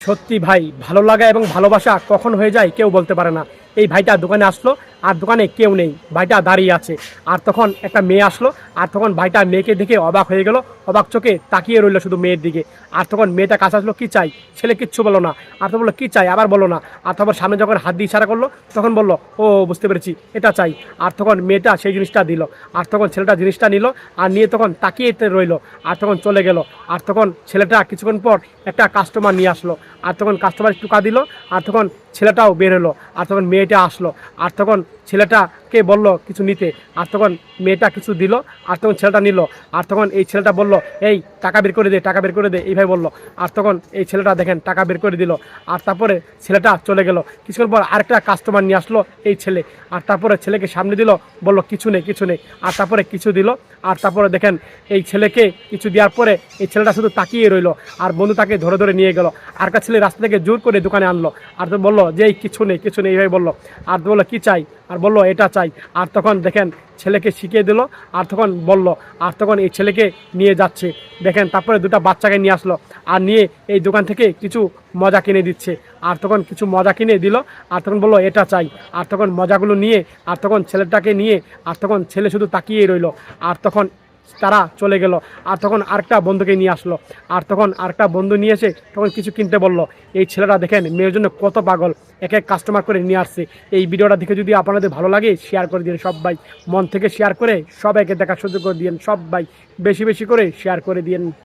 সত্যি ভাই, ভালো লাগা এবং ভালোবাসা কখন হয়ে যায় কেউ বলতে পারে না। এই ভাইটা দোকানে আসলো আর দোকানে কেউ নেই ভাইটা দাঁড়িয়ে আছে আর তখন একটা মেয়ে আসলো আর তখন ভাইটা মেয়েকে দেখে অবাক হয়ে গেল অবাক চোখে তাকিয়ে রইল শুধু মেয়ের দিকে আর তখন মেয়েটা কাছে আসলো কি চাই ছেলে কিচ্ছু বলো না আর তো বলল কী চাই আবার বলো না আর তারপর সামনে যখন হাত দিয়ে ইশারা করল তখন বলল ও বুঝতে পেরেছি এটা চাই আর তখন মেয়েটা সেই জিনিসটা দিল আর তখন ছেলেটা জিনিসটা নিল আর নিয়ে তখন তাকিয়ে রইল আর তখন চলে গেল আর তখন ছেলেটা কিছুক্ষণ পর একটা কাস্টমার নিয়ে আসলো আর তখন কাস্টমার টুকা দিল আর তখন ছেলেটাও বের হলো আর তখন মেয়েটা আসলো আর তখন ছেলেটাকে বলল কিছু নিতে। আর তখন মেয়েটা কিছু দিল, আর তখন ছেলেটা নিল। আর তখন এই ছেলেটা বলল, এই, টাকা বের করে দে, টাকা বের করে দে। এইভাবে বলল। আর তখন এই ছেলেটা দেখেন, টাকা বের করে দিল। আর তারপরে ছেলেটা চলে গেল। কিছুক্ষণ পর আরেকটা কাস্টমার নিয়ে আসলো এই ছেলে। আর তারপরে ছেলেকে সামনে দিল, বলল, কিছু নেই কিছু নেই। আর তারপরে কিছু দিল। আর তারপরে দেখেন, এই ছেলেকে কিছু দেওয়ার পরে এই ছেলেটা শুধু তাকিয়ে রইল। আর বন্ধু তাকে ধরে ধরে নিয়ে গেল। আর একটা ছেলে রাস্তা থেকে জোর করে দোকানে আনলো। আর তো বলল যে এই কিছু নেই কিছু নেই। এইভাবে বলল। আর তো বলল, কি চাই? আর বলল, এটা চাই। আর তখন দেখেন ছেলেকে শিখিয়ে দিল, আর তখন বলল, আর তখন এই ছেলেকে নিয়ে যাচ্ছে। দেখেন তারপরে দুটো বাচ্চাকে নিয়ে আসলো আর নিয়ে এই দোকান থেকে কিছু মজা কিনে দিচ্ছে। আর তখন কিছু মজা কিনে দিল, আর তখন বলল, এটা চাই। আর তখন মজাগুলো নিয়ে, আর তখন ছেলেটাকে নিয়ে, আর তখন ছেলে শুধু তাকিয়েই রইল। আর তখন তারা চলে গেল। আর তখন আরেকটা বন্ধুকে নিয়ে আসলো। আর তখন আরেকটা বন্ধু নিয়ে এসে তখন কিছু কিনতে বলল। এই ছেলেটা দেখেন, মেয়ের জন্য কত পাগল। এক এক কাস্টমার করে নিয়ে আসছে। এই ভিডিওটা দেখে যদি আপনাদের ভালো লাগে শেয়ার করে দিন সবাই। মন থেকে শেয়ার করে সবাইকে দেখার সুযোগ করে দিন সবাই। বেশি বেশি করে শেয়ার করে দিন